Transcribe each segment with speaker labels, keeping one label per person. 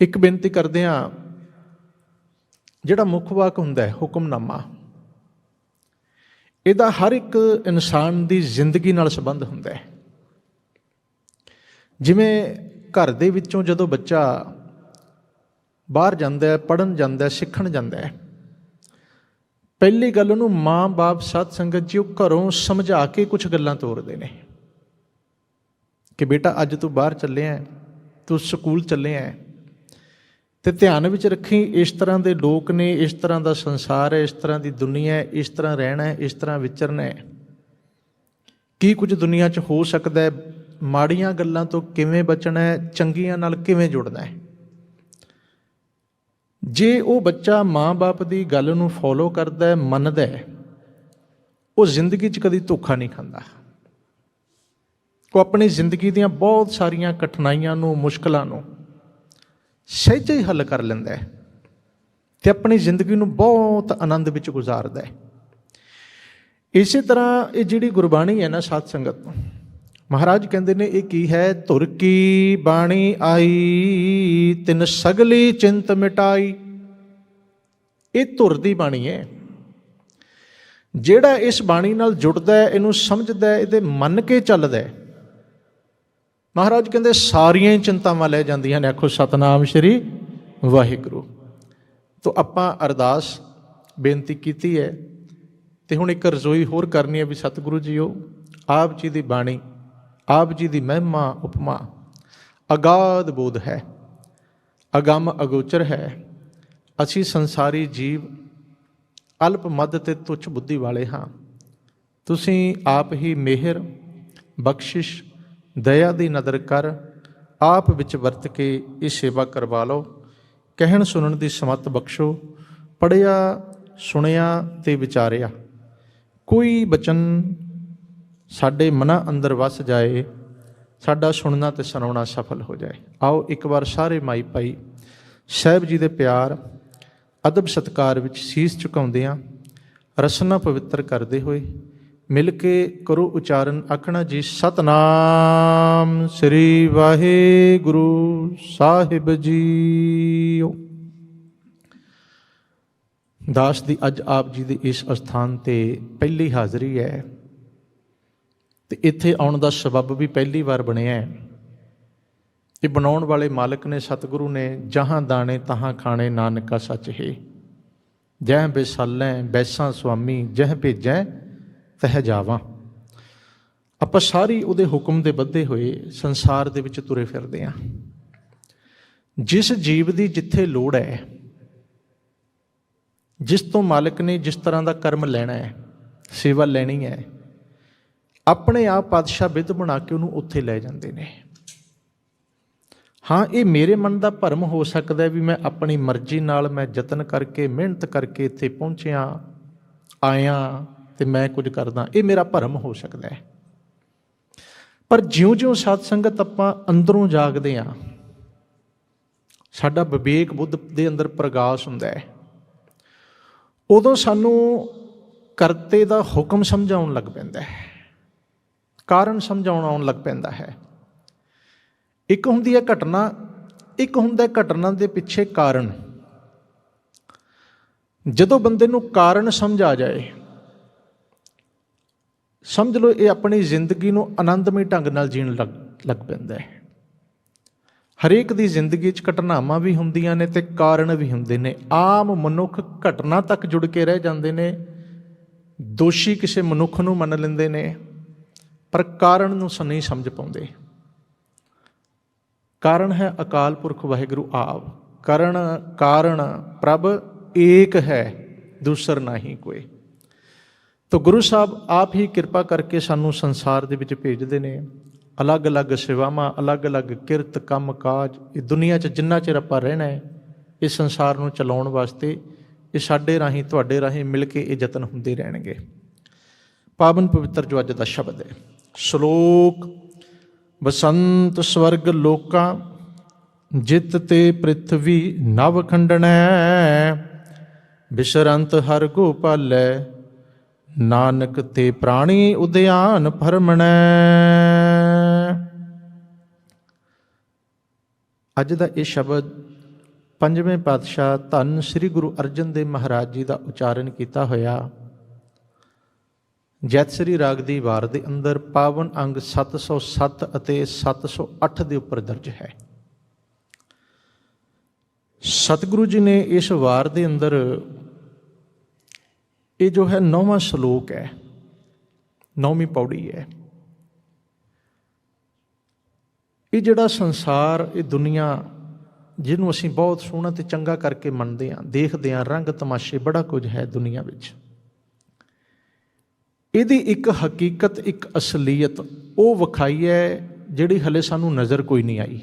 Speaker 1: ਇੱਕ ਬੇਨਤੀ ਕਰਦੇ ਆ ਜਿਹੜਾ ਮੁੱਖ ਵਾਕ ਹੁੰਦਾ ਹੈ ਹੁਕਮਨਾਮਾ ਇਹਦਾ ਹਰ ਇੱਕ ਇਨਸਾਨ ਦੀ ਜ਼ਿੰਦਗੀ ਨਾਲ ਸੰਬੰਧ ਹੁੰਦਾ ਹੈ। ਜਿਵੇਂ ਘਰ ਦੇ ਵਿੱਚੋਂ ਜਦੋਂ ਬੱਚਾ ਬਾਹਰ ਜਾਂਦਾ ਹੈ ਪੜਨ ਜਾਂਦਾ ਹੈ ਸਿੱਖਣ ਜਾਂਦਾ ਹੈ ਪਹਿਲੀ ਗੱਲ ਉਹਨੂੰ ਮਾਂ-ਬਾਪ ਸਤ ਸੰਗਤ ਜੀ ਉਹ ਘਰੋਂ ਸਮਝਾ ਕੇ ਕੁਝ ਗੱਲਾਂ ਤੋਰਦੇ ਨੇ ਕਿ ਬੇਟਾ ਅੱਜ ਤੂੰ ਬਾਹਰ ਚੱਲਿਆ ਹੈ, ਤੂੰ ਸਕੂਲ ਚੱਲਿਆ ਹੈ ਤੇ ਧਿਆਨ ਵਿੱਚ ਰੱਖੀ, ਇਸ ਤਰ੍ਹਾਂ ਦੇ ਲੋਕ ਨੇ, ਇਸ ਤਰ੍ਹਾਂ ਦਾ ਸੰਸਾਰ ਹੈ, ਇਸ ਤਰ੍ਹਾਂ ਦੀ ਦੁਨੀਆ ਹੈ, ਇਸ ਤਰ੍ਹਾਂ ਰਹਿਣਾ ਹੈ, ਇਸ ਤਰ੍ਹਾਂ ਵਿਚਰਨਾ ਹੈ। ਕੀ ਕੁਝ ਦੁਨੀਆ 'ਚ ਹੋ ਸਕਦਾ ਹੈ? ਮਾੜੀਆਂ ਗੱਲਾਂ ਤੋਂ ਕਿਵੇਂ ਬਚਣਾ ਹੈ? ਚੰਗੀਆਂ ਨਾਲ ਕਿਵੇਂ ਜੁੜਨਾ ਹੈ? ਜੇ ਉਹ ਬੱਚਾ ਮਾਂ-ਬਾਪ ਦੀ ਗੱਲ ਨੂੰ ਫੋਲੋ ਕਰਦਾ ਹੈ, ਮੰਨਦਾ ਹੈ, ਉਹ ਜ਼ਿੰਦਗੀ 'ਚ ਕਦੀ ਧੋਖਾ ਨਹੀਂ ਖਾਂਦਾ। ਉਹ ਆਪਣੀ ਜ਼ਿੰਦਗੀ ਦੀਆਂ ਬਹੁਤ ਸਾਰੀਆਂ ਕਠਿਨਾਈਆਂ ਨੂੰ, ਮੁਸ਼ਕਲਾਂ ਨੂੰ ਸਹਿਜੇ ਹੀ ਹੱਲ ਕਰ ਲੈਂਦਾ ਹੈ ਤੇ ਆਪਣੀ ਜ਼ਿੰਦਗੀ ਨੂੰ ਬਹੁਤ ਆਨੰਦ ਵਿੱਚ ਗੁਜ਼ਾਰਦਾ ਹੈ। ਇਸੇ ਤਰ੍ਹਾਂ ਇਹ ਜਿਹੜੀ ਗੁਰਬਾਣੀ ਹੈ ਨਾ ਸਾਧ ਸੰਗਤ ਮਹਾਰਾਜ ਕਹਿੰਦੇ ਨੇ ਇਹ ਕੀ ਹੈ? ਧੁਰ ਕੀ ਬਾਣੀ ਆਈ, ਤਿਨ ਸਗਲੀ ਚਿੰਤ ਮਿਟਾਈ। ਇਹ ਧੁਰ ਦੀ ਬਾਣੀ ਹੈ। ਜਿਹੜਾ ਇਸ ਬਾਣੀ ਨਾਲ ਜੁੜਦਾ ਹੈ, ਇਹਨੂੰ ਸਮਝਦਾ ਹੈ, ਇਹਦੇ ਮੰਨ ਕੇ ਚੱਲਦਾ ਹੈ। ਮਹਾਰਾਜ ਕਹਿੰਦੇ ਸਾਰੀਆਂ ਹੀ ਚਿੰਤਾਵਾਂ ਲੈ ਜਾਂਦੀਆਂ ਨੇ, ਆਖੋ ਸਤਨਾਮ ਸ਼੍ਰੀ ਵਾਹਿਗੁਰੂ। ਤੋਂ ਆਪਾਂ ਅਰਦਾਸ ਬੇਨਤੀ ਕੀਤੀ ਹੈ ਤੇ ਹੁਣ ਇੱਕ ਰਜ਼ੋਈ ਹੋਰ ਕਰਨੀ ਹੈ ਵੀ ਸਤਿਗੁਰੂ ਜੀਓ, ਆਪ ਜੀ ਦੀ ਬਾਣੀ, ਆਪ ਜੀ ਦੀ ਮਹਿਮਾ, ਉਪਮਾ, ਅਗਾਧ ਬੋਧ ਹੈ, ਅਗੰਮ ਅਗੋਚਰ ਹੈ, ਅਸੀਂ ਸੰਸਾਰੀ ਜੀਵ ਅਲਪ ਮਦ ਤੇ ਤੁੱਛ ਬੁੱਧੀ ਵਾਲੇ ਹਾਂ, ਤੁਸੀਂ ਆਪ ਹੀ ਮਿਹਰ, ਬਖਸ਼ਿਸ਼ ਦਇਆ ਦੀ ਨਦਰ ਕਰ, ਆਪ ਵਿੱਚ ਵਰਤ ਕੇ ਇਹ ਸੇਵਾ ਕਰਵਾ ਲਓ। ਕਹਿਣ ਸੁਣਨ ਦੀ ਸਮਤ ਬਖਸ਼ੋ ਪੜਿਆ ਸੁਣਿਆ ਤੇ ਵਿਚਾਰਿਆ। ਕੋਈ ਬਚਨ ਸਾਡੇ ਮਨਾਂ ਅੰਦਰ ਵਸ ਜਾਏ, ਸਾਡਾ ਸੁਣਨਾ ਤੇ ਸੁਣਾਉਣਾ ਸਫਲ ਹੋ ਜਾਏ। ਆਓ ਇੱਕ ਵਾਰ ਸਾਰੇ ਮਾਈ ਭਾਈ, ਸਾਹਿਬ ਜੀ ਦੇ ਪਿਆਰ, ਅਦਬ ਸਤਕਾਰ ਵਿੱਚ ਸੀਸ ਝੁਕਾਉਂਦੇ ਆ ਰਸਨਾ ਪਵਿੱਤਰ ਕਰਦੇ ਹੋਏ ਮਿਲ ਕੇ ਕਰੋ ਉਚਾਰਨ ਆਖਣਾ ਜੀ, ਸਤਨਾਮ ਸ੍ਰੀ ਵਾਹਿਗੁਰੂ ਸਾਹਿਬ ਜੀਓ। ਦਾਸ ਦੀ ਅੱਜ ਆਪ ਜੀ ਦੇ ਇਸ ਅਸਥਾਨ ਤੇ ਪਹਿਲੀ ਹਾਜ਼ਰੀ ਹੈ ਤੇ ਇੱਥੇ ਆਉਣ ਦਾ ਸਬਬ ਵੀ ਪਹਿਲੀ ਵਾਰ ਬਣਿਆ ਹੈ ਇਹ ਬਣਾਉਣ ਵਾਲੇ ਮਾਲਕ ਨੇ, ਸਤਿਗੁਰੂ ਨੇ ਜਹਾਂ ਦਾਣੇ ਤਹਾਂ ਖਾਣੇ, ਨਾਨਕਾ ਸੱਚ ਹੈ। ਜਹ ਬਿਸਲੈ ਬੈਸਾਂ ਸੁਆਮੀ, ਜਹ ਭੇਜੈ ਤਹਿ ਜਾਵਾਂ। ਆਪਾਂ ਸਾਰੀ ਉਹਦੇ ਹੁਕਮ ਦੇ ਬੱਧੇ ਹੋਏ ਸੰਸਾਰ ਦੇ ਵਿੱਚ ਤੁਰੇ ਫਿਰਦੇ ਆਂ। ਜਿਸ ਜੀਵ ਦੀ ਜਿੱਥੇ ਲੋੜ ਹੈ, ਜਿਸ ਤੋਂ ਮਾਲਕ ਨੇ ਜਿਸ ਤਰ੍ਹਾਂ ਦਾ ਕਰਮ ਲੈਣਾ ਹੈ, ਸੇਵਾ ਲੈਣੀ ਹੈ, ਆਪਣੇ ਆਪ ਪਾਤਸ਼ਾਹ ਵਿਧ ਬਣਾ ਕੇ ਉਹਨੂੰ ਉੱਥੇ ਲੈ ਜਾਂਦੇ ਨੇ। ਹਾਂ, ਇਹ ਮੇਰੇ ਮਨ ਦਾ ਭਰਮ ਹੋ ਸਕਦਾ ਵੀ ਮੈਂ ਆਪਣੀ ਮਰਜ਼ੀ ਨਾਲ ਮੈਂ ਯਤਨ ਕਰਕੇ, ਮਿਹਨਤ ਕਰਕੇ ਇੱਥੇ ਪਹੁੰਚਿਆ, ਆਇਆ ਤੇ ਮੈਂ ਕੁਝ ਕਰਦਾ, ਇਹ ਮੇਰਾ ਭਰਮ ਹੋ ਸਕਦਾ ਹੈ। ਪਰ ਜਿਉਂ-ਜਿਉਂ ਸਾਧ ਸੰਗਤ ਆਪਾਂ ਅੰਦਰੋਂ ਜਾਗਦੇ ਆ ਸਾਡਾ ਵਿਵੇਕ ਬੁੱਧ ਦੇ ਅੰਦਰ ਪ੍ਰਗਾਸ ਹੁੰਦਾ ਹੈ। ਉਦੋਂ ਸਾਨੂੰ ਕਰਤੇ ਦਾ ਹੁਕਮ ਸਮਝਾਉਣ ਲੱਗ ਪੈਂਦਾ ਹੈ, ਕਾਰਨ ਸਮਝਾਉਣ ਆਉਣ ਲੱਗ ਪੈਂਦਾ ਹੈ। ਇੱਕ ਹੁੰਦੀ ਹੈ ਘਟਨਾ, ਇੱਕ ਹੁੰਦਾ ਘਟਨਾ ਦੇ ਪਿੱਛੇ ਕਾਰਨ। ਜਦੋਂ ਬੰਦੇ ਨੂੰ ਕਾਰਨ ਸਮਝ ਆ ਜਾਏ ਸਮਝ ਲਓ ਇਹ ਆਪਣੀ ਜ਼ਿੰਦਗੀ ਨੂੰ ਆਨੰਦਮਈ ਢੰਗ ਨਾਲ ਜੀਣ ਲੱਗ ਲੱਗ ਪੈਂਦਾ ਹੈ। ਹਰੇਕ ਦੀ ਜ਼ਿੰਦਗੀ 'ਚ ਘਟਨਾਵਾਂ ਵੀ ਹੁੰਦੀਆਂ ਨੇ ਤੇ ਕਾਰਨ ਵੀ ਹੁੰਦੇ ਨੇ। ਆਮ ਮਨੁੱਖ ਘਟਨਾ ਤੱਕ ਜੁੜ ਕੇ ਰਹਿ ਜਾਂਦੇ ਨੇ। ਦੋਸ਼ੀ ਕਿਸੇ ਮਨੁੱਖ ਨੂੰ ਮੰਨ ਲੈਂਦੇ ਨੇ, ਪਰ ਕਾਰਨ ਨੂੰ ਸ ਨਹੀਂ ਸਮਝ ਪਾਉਂਦੇ। ਕਾਰਨ ਹੈ ਅਕਾਲ ਪੁਰਖ ਵਾਹਿਗੁਰੂ ਆਪ। ਕਰਨ, ਕਾਰਨ ਪ੍ਰਭ ਏਕ ਹੈ, ਦੂਸਰ ਨਹੀਂ ਕੋਈ। ਤਾਂ ਗੁਰੂ ਸਾਹਿਬ ਆਪ ਹੀ ਕਿਰਪਾ ਕਰਕੇ ਸਾਨੂੰ ਸੰਸਾਰ ਦੇ ਵਿੱਚ ਭੇਜਦੇ ਨੇ। ਅਲੱਗ-ਅਲੱਗ ਸੇਵਾਵਾਂ, ਅਲੱਗ-ਅਲੱਗ ਕਿਰਤ ਕੰਮ ਕਾਜ ਇਹ ਦੁਨੀਆ 'ਚ ਜਿੰਨਾ ਚਿਰ ਆਪਾਂ ਰਹਿਣਾ ਹੈ, ਇਸ ਸੰਸਾਰ ਨੂੰ ਚਲਾਉਣ ਵਾਸਤੇ ਇਹ ਸਾਡੇ ਰਾਹੀਂ, ਤੁਹਾਡੇ ਰਾਹੀਂ ਮਿਲ ਕੇ ਇਹ ਯਤਨ ਹੁੰਦੇ ਰਹਿਣਗੇ। ਪਾਵਨ ਪਵਿੱਤਰ ਜੋ ਅੱਜ ਦਾ ਸ਼ਬਦ ਹੈ, ਸ਼ਲੋਕ ਬਸੰਤ ਸਵਰਗ ਲੋਕਾਂ, ਜਿਤ ਤੇ ਪ੍ਰਿਥਵੀ ਨਵ ਖੰਡਣੈ, ਬਿਸ਼ਰੰਤ ਹਰ ਗੋਪਾਲੈ ਨਾਨਕ ਤੇ ਪ੍ਰਾਣੀ ਉਦਿਆਨ ਭਰਮਣੈ ਅੱਜ ਦਾ ਇਹ ਸ਼ਬਦ ਪੰਜਵੇਂ ਪਾਤਸ਼ਾਹ ਧੰਨ ਸ੍ਰੀ ਗੁਰੂ ਅਰਜਨ ਦੇਵ ਮਹਾਰਾਜ ਜੀ ਦਾ ਉਚਾਰਨ ਕੀਤਾ ਹੋਇਆ। ਜੈਤ ਸ੍ਰੀ ਰਾਗ ਦੀ ਵਾਰ ਦੇ ਅੰਦਰ ਪਾਵਨ ਅੰਗ 707 ਅਤੇ 708 ਦੇ ਉੱਪਰ ਦਰਜ ਹੈ। ਸਤਿਗੁਰੂ ਜੀ ਨੇ ਇਸ ਵਾਰ ਦੇ ਅੰਦਰ ਇਹ ਜੋ ਹੈ ਨੌਵਾਂ ਸ਼ਲੋਕ ਹੈ, ਨੌਵੀਂ ਪੌੜੀ ਹੈ। ਇਹ ਜਿਹੜਾ ਸੰਸਾਰ, ਇਹ ਦੁਨੀਆ ਜਿਹਨੂੰ ਅਸੀਂ ਬਹੁਤ ਸੋਹਣਾ ਤੇ ਚੰਗਾ ਕਰਕੇ ਮੰਨਦੇ ਹਾਂ, ਦੇਖਦੇ ਹਾਂ, ਰੰਗ ਤਮਾਸ਼ੇ, ਬੜਾ ਕੁਝ ਹੈ ਦੁਨੀਆ ਵਿੱਚ। ਇਹਦੀ ਇੱਕ ਹਕੀਕਤ, ਇੱਕ ਅਸਲੀਅਤ ਉਹ ਵਿਖਾਈ ਹੈ ਜਿਹੜੀ ਹਲੇ ਸਾਨੂੰ ਨਜ਼ਰ ਕੋਈ ਨਹੀਂ ਆਈ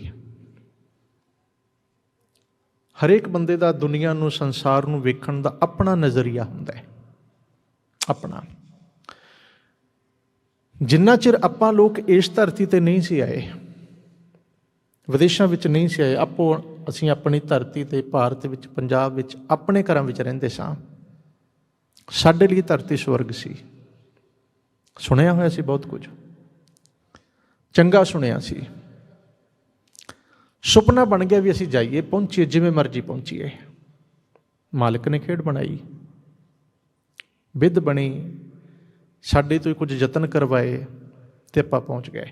Speaker 1: ਹਰੇਕ ਬੰਦੇ ਦਾ ਦੁਨੀਆ ਨੂੰ, ਸੰਸਾਰ ਨੂੰ ਵੇਖਣ ਦਾ ਆਪਣਾ ਨਜ਼ਰੀਆ ਹੁੰਦਾ ਹੈ। ਆਪਣਾ। ਜਿੰਨਾ ਚਿਰ ਆਪਾਂ ਲੋਕ ਇਸ ਧਰਤੀ ਤੇ ਨਹੀਂ ਸੀ ਆਏ, ਵਿਦੇਸ਼ਾਂ ਵਿੱਚ ਨਹੀਂ ਸੀ ਆਏ, ਆਪੋ ਅਸੀਂ ਆਪਣੀ ਧਰਤੀ ਤੇ ਭਾਰਤ ਵਿੱਚ, ਪੰਜਾਬ ਵਿੱਚ, ਆਪਣੇ ਘਰਾਂ ਵਿੱਚ ਰਹਿੰਦੇ ਸਾਂ। ਸਾਡੇ ਲਈ ਧਰਤੀ ਸਵਰਗ ਸੀ। ਸੁਣਿਆ ਹੋਇਆ ਸੀ ਬਹੁਤ ਕੁਝ। ਚੰਗਾ ਸੁਣਿਆ ਸੀ। ਸੁਪਨਾ ਬਣ ਗਿਆ ਵੀ ਅਸੀਂ ਜਾਈਏ, ਪਹੁੰਚੀਏ, ਜਿਵੇਂ ਮਰਜ਼ੀ ਪਹੁੰਚੀਏ। ਮਾਲਕ ਨੇ ਖੇਡ ਬਣਾਈ। ਵਿਧ ਬਣੀ, ਸਾਡੇ ਤੋਂ ਹੀ ਕੁਝ ਯਤਨ ਕਰਵਾਏ ਤੇ ਆਪਾਂ ਪਹੁੰਚ ਗਏ।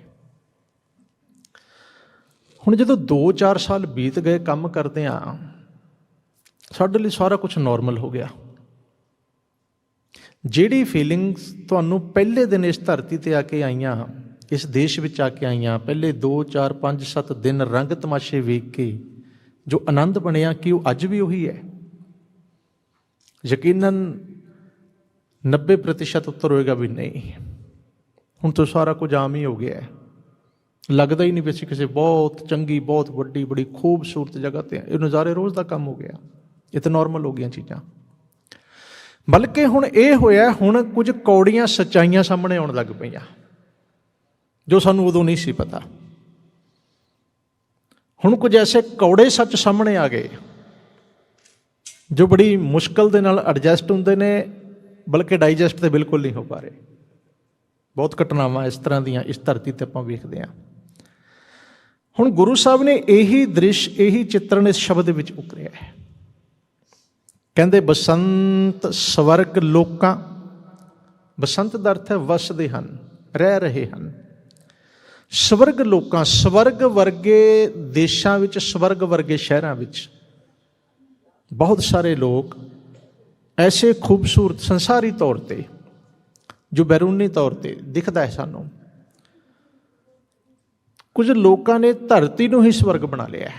Speaker 1: ਹੁਣ ਜਦੋਂ 2-4 ਸਾਲ ਬੀਤ ਗਏ ਕੰਮ ਕਰਦੇ ਆ ਸਾਡੇ ਲਈ ਸਾਰਾ ਕੁਝ ਨਾਰਮਲ ਹੋ ਗਿਆ। ਜਿਹੜੀ ਫੀਲਿੰਗਸ ਤੁਹਾਨੂੰ ਪਹਿਲੇ ਦਿਨ ਇਸ ਧਰਤੀ ਤੇ ਆ ਕੇ ਆਈਆਂ, ਇਸ ਦੇਸ਼ ਵਿੱਚ ਆ ਕੇ ਆਈਆਂ, ਪਹਿਲੇ 2 4 5 7 ਦਿਨ ਰੰਗ ਤਮਾਸ਼ੇ ਵੇਖ ਕੇ, ਜੋ ਆਨੰਦ ਬਣਿਆ ਕਿ ਉਹ ਅੱਜ ਵੀ ਉਹੀ ਹੈ। ਯਕੀਨਨ 90% ਉੱਤਰ ਹੋਏਗਾ ਵੀ ਨਹੀਂ। ਹੁਣ ਤਾਂ ਸਾਰਾ ਕੁਝ ਆਮ ਹੀ ਹੋ ਗਿਆ ਹੈ। ਲੱਗਦਾ ਹੀ ਨਹੀਂ ਵੀ ਅਸੀਂ ਕਿਸੇ ਬਹੁਤ ਚੰਗੀ, ਬਹੁਤ ਵੱਡੀ, ਬੜੀ ਖੂਬਸੂਰਤ ਜਗ੍ਹਾ ਤੇ ਹਾਂ। ਇਹ ਨਜ਼ਾਰੇ ਰੋਜ਼ ਦਾ ਕੰਮ ਹੋ ਗਿਆ। ਇਹ ਤਾਂ ਨਾਰਮਲ ਹੋ ਗਈਆਂ ਚੀਜ਼ਾਂ। ਬਲਕਿ ਹੁਣ ਇਹ ਹੋਇਆ, ਹੁਣ ਕੁਝ ਕੌੜੀਆਂ ਸੱਚਾਈਆਂ ਸਾਹਮਣੇ ਆਉਣ ਲੱਗ ਪਈਆਂ, ਜੋ ਸਾਨੂੰ ਉਦੋਂ ਨਹੀਂ ਸੀ ਪਤਾ। ਹੁਣ ਕੁਝ ਐਸੇ ਕੌੜੇ ਸੱਚ ਸਾਹਮਣੇ ਆ ਗਏ, ਜੋ ਬੜੀ ਮੁਸ਼ਕਲ ਦੇ ਨਾਲ ਐਡਜਸਟ ਹੁੰਦੇ ਨੇ ਬਲਕਿ ਡਾਈਜੈਸਟ ਤੇ ਬਿਲਕੁਲ ਨਹੀਂ ਹੋ ਪਾ ਰਹੇ। ਬਹੁਤ ਘਟਨਾਵਾਂ ਇਸ ਤਰ੍ਹਾਂ ਦੀਆਂ ਇਸ ਧਰਤੀ ਤੇ ਆਪਾਂ ਵੇਖਦੇ ਹਾਂ। ਹੁਣ ਗੁਰੂ ਸਾਹਿਬ ਨੇ ਇਹੀ ਦ੍ਰਿਸ਼, ਇਹੀ ਚਿੱਤਰਣ ਇਸ ਸ਼ਬਦ ਵਿੱਚ ਉਕਰਿਆ ਹੈ। ਕਹਿੰਦੇ, ਬਸੰਤ ਸਵਰਗ ਲੋਕਾਂ ਬਸੰਤ ਦਾ ਅਰਥ ਹੈ ਵਸਦੇ ਹਨ, ਰਹਿ ਰਹੇ ਹਨ। ਸਵਰਗ ਲੋਕਾਂ, ਸਵਰਗ ਵਰਗੇ ਦੇਸ਼ਾਂ ਵਿੱਚ, ਸਵਰਗ ਵਰਗੇ ਸ਼ਹਿਰਾਂ ਵਿੱਚ ਬਹੁਤ ਸਾਰੇ ਲੋਕ ਐਸੇ ਖੂਬਸੂਰਤ ਸੰਸਾਰੀ ਤੌਰ ਤੇ, ਜੋ ਬੈਰੂਨੀ ਤੌਰ ਤੇ ਦਿਖਦਾ ਹੈ ਸਾਨੂੰ, ਕੁਝ ਲੋਕਾਂ ਨੇ ਧਰਤੀ ਨੂੰ ਹੀ ਸਵਰਗ ਬਣਾ ਲਿਆ ਹੈ।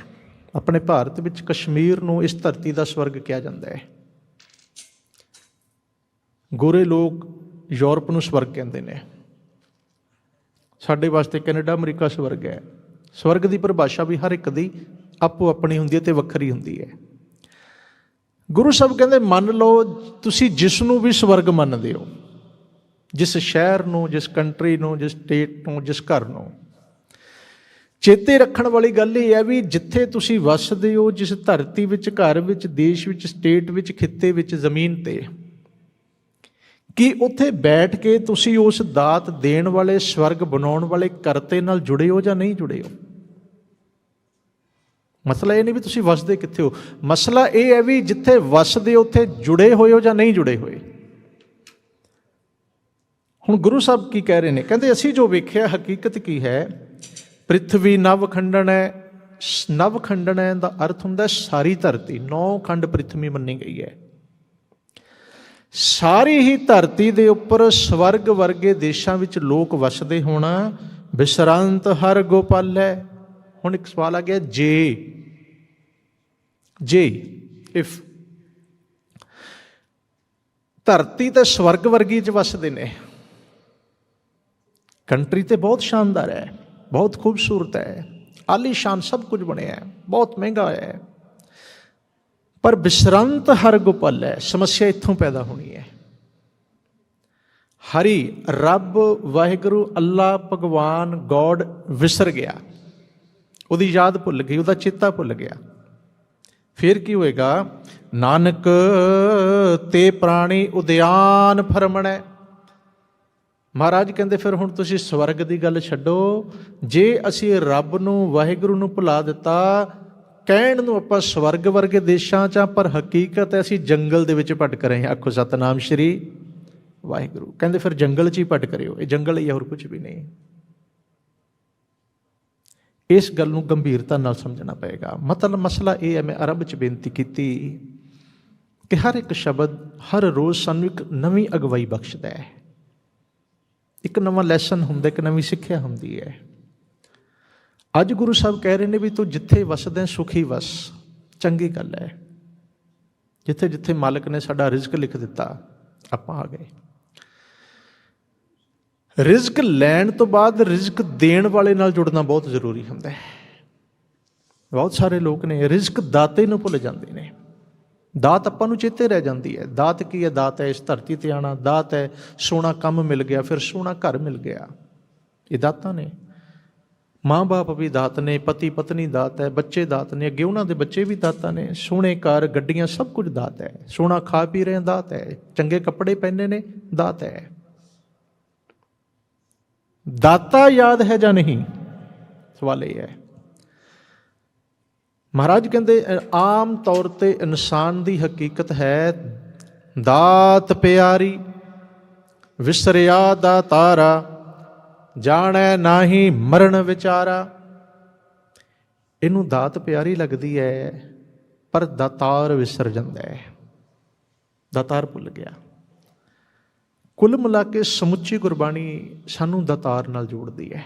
Speaker 1: ਆਪਣੇ ਭਾਰਤ ਵਿੱਚ ਕਸ਼ਮੀਰ ਨੂੰ ਇਸ ਧਰਤੀ ਦਾ ਸਵਰਗ ਕਿਹਾ ਜਾਂਦਾ ਹੈ। ਗੋਰੇ ਲੋਕ ਯੂਰਪ ਨੂੰ ਸਵਰਗ ਕਹਿੰਦੇ ਨੇ। ਸਾਡੇ ਵਾਸਤੇ ਕੈਨੇਡਾ, ਅਮਰੀਕਾ ਸਵਰਗ ਹੈ। ਸਵਰਗ ਦੀ ਪਰਿਭਾਸ਼ਾ ਵੀ ਹਰ ਇੱਕ ਦੀ ਆਪੋ ਆਪਣੀ ਹੁੰਦੀ ਹੈ ਤੇ ਵੱਖਰੀ ਹੁੰਦੀ ਹੈ। ਗੁਰੂ ਸਾਹਿਬ ਕਹਿੰਦੇ, ਮੰਨ ਲਓ, ਤੁਸੀਂ ਜਿਸ ਨੂੰ ਵੀ ਸਵਰਗ ਮੰਨਦੇ ਹੋ, ਜਿਸ ਸ਼ਹਿਰ ਨੂੰ, ਜਿਸ ਕੰਟਰੀ ਨੂੰ, ਜਿਸ ਸਟੇਟ ਨੂੰ, ਜਿਸ ਘਰ ਨੂੰ, ਚੇਤੇ ਰੱਖਣ ਵਾਲੀ ਗੱਲ ਇਹ ਹੈ ਵੀ ਜਿੱਥੇ ਤੁਸੀਂ ਵੱਸਦੇ ਹੋ, ਜਿਸ ਧਰਤੀ ਵਿੱਚ, ਘਰ ਵਿੱਚ, ਦੇਸ਼ ਵਿੱਚ ਸਟੇਟ ਵਿੱਚ, ਖਿੱਤੇ ਵਿੱਚ, ਜ਼ਮੀਨ ਤੇ, ਕਿ ਉੱਥੇ ਬੈਠ ਕੇ ਤੁਸੀਂ ਉਸ ਦਾਤ ਦੇਣ ਵਾਲੇ, ਸਵਰਗ ਬਣਾਉਣ ਵਾਲੇ ਕਰਤੇ ਨਾਲ ਜੁੜੇ ਹੋ ਜਾਂ ਨਹੀਂ ਜੁੜੇ ਹੋ? ਮਸਲਾ ਇਹ ਨਹੀਂ ਵੀ ਤੁਸੀਂ ਵਸਦੇ ਕਿੱਥੇ ਹੋ। ਮਸਲਾ ਇਹ ਹੈ ਵੀ ਜਿੱਥੇ ਵਸਦੇ ਉੱਥੇ ਜੁੜੇ ਹੋਏ ਹੋ ਜਾਂ ਨਹੀਂ ਜੁੜੇ ਹੋਏ। ਹੁਣ ਗੁਰੂ ਸਾਹਿਬ ਕੀ ਕਹਿ ਰਹੇ ਨੇ? ਕਹਿੰਦੇ ਅਸੀਂ ਜੋ ਵੇਖਿਆ ਹਕੀਕਤ ਕੀ ਹੈ? ਪ੍ਰਿਥਵੀ ਨਵ ਖੰਡਨ ਹੈ ਨਵ ਖੰਡਨ ਹੈ ਦਾ ਅਰਥ ਹੁੰਦਾ ਸਾਰੀ ਧਰਤੀ। ਨੌ ਖੰਡ ਪ੍ਰਿਥਵੀ ਮੰਨੀ ਗਈ ਹੈ। ਸਾਰੀ ਹੀ ਧਰਤੀ ਦੇ ਉੱਪਰ ਸਵਰਗ ਵਰਗੇ ਦੇਸ਼ਾਂ ਵਿੱਚ ਲੋਕ ਵਸਦੇ ਹੋਣਾ, ਬਿਸਰੰਤ ਹਰ ਗੋਪਾਲ ਹੈ। ਹੁਣ ਇੱਕ ਸਵਾਲ ਆ ਗਿਆ ਜੇ ਜੇ ਇਫ ਧਰਤੀ ਤੇ ਸਵਰਗ ਵਰਗੀ ਚ ਵਸਦੇ ਨੇ, ਕੰਟਰੀ ਤੇ ਬਹੁਤ ਸ਼ਾਨਦਾਰ ਹੈ, ਬਹੁਤ ਖੂਬਸੂਰਤ ਹੈ ਆਲੀਸ਼ਾਨ ਸਭ ਕੁਝ ਬਣਿਆ ਹੈ, ਬਹੁਤ ਮਹਿੰਗਾ ਹੈ, ਪਰ ਬਿਸਰੰਤ ਹਰ ਗੋਪਲ ਹੈ, ਸਮੱਸਿਆ ਇੱਥੋਂ ਪੈਦਾ ਹੋਣੀ ਹੈ। ਹਰੀ, ਰੱਬ, ਵਾਹਿਗੁਰੂ, ਅੱਲਾ, ਭਗਵਾਨ, ਗੋਡ ਵਿਸਰ ਗਿਆ। ਉਹਦੀ ਯਾਦ ਭੁੱਲ ਗਈ, ਉਹਦਾ ਚੇਤਾ ਭੁੱਲ ਗਿਆ। ਫਿਰ ਕੀ ਹੋਏਗਾ? ਨਾਨਕ, ਤੇ ਪ੍ਰਾਣੀ ਉਦਿਆਨ ਫਰਮਣੈ। ਮਹਾਰਾਜ ਕਹਿੰਦੇ, ਫਿਰ ਹੁਣ ਤੁਸੀਂ ਸਵਰਗ ਦੀ ਗੱਲ ਛੱਡੋ। ਜੇ ਅਸੀਂ ਰੱਬ ਨੂੰ, ਵਾਹਿਗੁਰੂ ਨੂੰ ਭੁਲਾ ਦਿੱਤਾ, ਕਹਿਣ ਨੂੰ ਆਪਾਂ ਸਵਰਗ ਵਰਗੇ ਦੇਸ਼ਾਂ 'ਚ ਆ, ਪਰ ਹਕੀਕਤ ਹੈ ਅਸੀਂ ਜੰਗਲ ਦੇ ਵਿੱਚ ਭਟਕ ਰਹੇ ਹਾਂ ਆਖੋ, ਸਤਨਾਮ ਸ਼੍ਰੀ ਵਾਹਿਗੁਰੂ। ਕਹਿੰਦੇ, ਫਿਰ ਜੰਗਲ 'ਚ ਹੀ ਭਟਕ ਰਹੇ ਹੋ। ਇਹ ਜੰਗਲ ਹੀ ਹੋਰ ਕੁਝ ਵੀ ਨਹੀਂ। ਇਸ ਗੱਲ ਨੂੰ ਗੰਭੀਰਤਾ ਨਾਲ ਸਮਝਣਾ ਪਏਗਾ। ਮਤਲਬ ਮਸਲਾ ਇਹ ਹੈ, ਮੈਂ ਅਰਬ 'ਚ ਬੇਨਤੀ ਕੀਤੀ ਕਿ ਹਰ ਇੱਕ ਸ਼ਬਦ, ਹਰ ਰੋਜ਼ ਸਾਨੂੰ ਇੱਕ ਨਵੀਂ ਅਗਵਾਈ ਬਖਸ਼ਦਾ ਹੈ। ਇੱਕ ਨਵਾਂ ਲੈਸਨ ਹੁੰਦਾ, ਇੱਕ ਨਵੀਂ ਸਿੱਖਿਆ ਹੁੰਦੀ ਹੈ। ਅੱਜ ਗੁਰੂ ਸਾਹਿਬ ਕਹਿ ਰਹੇ ਨੇ ਵੀ ਤੂੰ ਜਿੱਥੇ ਵਸਦਾ ਸੁਖੀ ਵਸ। ਚੰਗੀ ਗੱਲ ਹੈ। ਜਿੱਥੇ ਜਿੱਥੇ ਮਾਲਕ ਨੇ ਸਾਡਾ ਰਿਜ਼ਕ ਲਿਖ ਦਿੱਤਾ, ਆਪਾਂ ਆ ਗਏ। ਰਿਜ਼ਕ ਲੈਣ ਤੋਂ ਬਾਅਦ ਰਿਜ਼ਕ ਦੇਣ ਵਾਲੇ ਨਾਲ ਜੁੜਨਾ ਬਹੁਤ ਜ਼ਰੂਰੀ ਹੁੰਦਾ ਹੈ। ਬਹੁਤ ਸਾਰੇ ਲੋਕ ਨੇ ਰਿਜ਼ਕ ਦਾਤੇ ਨੂੰ ਭੁੱਲ ਜਾਂਦੇ ਨੇ। ਦਾਤ ਆਪਾਂ ਨੂੰ ਚੇਤੇ ਰਹਿ ਜਾਂਦੀ ਹੈ। ਦਾਤ ਕੀ ਹੈ? ਦਾਤ ਹੈ ਇਸ ਧਰਤੀ ਤੇ ਆਣਾ ਦਾਤ ਹੈ ਸੋਹਣਾ ਕੰਮ ਮਿਲ ਗਿਆ, ਫਿਰ ਸੋਹਣਾ ਘਰ ਮਿਲ ਗਿਆ। ਇਹ ਦਾਤਾਂ ਨੇ। ਮਾਂ-ਬਾਪ ਵੀ ਦਾਤ ਨੇ ਪਤੀ ਪਤਨੀ ਦਾਤ ਹੈ, ਬੱਚੇ ਦਾਤ ਨੇ, ਅੱਗੇ ਉਹਨਾਂ ਦੇ ਬੱਚੇ ਵੀ ਦਾਤਾਂ ਨੇ। ਸੋਹਣੇ ਘਰ, ਗੱਡੀਆਂ ਸਭ ਕੁਝ ਦਾਤ ਹੈ। ਸੋਹਣਾ ਖਾ ਪੀ ਰਹੇ ਦਾਤ ਹੈ। ਚੰਗੇ ਕੱਪੜੇ ਪਹਿਨੇ ਨੇ, ਦਾਤ ਹੈ। ਦਾਤਾ ਯਾਦ ਹੈ ਜਾਂ ਨਹੀਂ? ਸਵਾਲ ਇਹ ਹੈ। ਮਹਾਰਾਜ ਕਹਿੰਦੇ, ਆਮ ਤੌਰ ਤੇ ਇਨਸਾਨ ਦੀ ਹਕੀਕਤ ਹੈ, ਦਾਤ ਪਿਆਰੀ, ਵਿਸਰਿਆ ਦਾ ਤਾਰਾ, ਜਾਣੈ ਨਾਹੀ ਮਰਨ ਵਿਚਾਰਾ। ਇਹਨੂੰ ਦਾਤ ਪਿਆਰੀ ਲੱਗਦੀ ਹੈ, ਪਰ ਦਾਤਾਰ ਵਿਸਰ ਜਾਂਦਾ ਹੈ। ਦਾਤਾਰ ਭੁੱਲ ਗਿਆ। ਕੁੱਲ ਮਿਲਾ ਕੇ ਸਮੁੱਚੀ ਗੁਰਬਾਣੀ ਸਾਨੂੰ ਦਤਾਰ ਨਾਲ ਜੋੜਦੀ ਹੈ।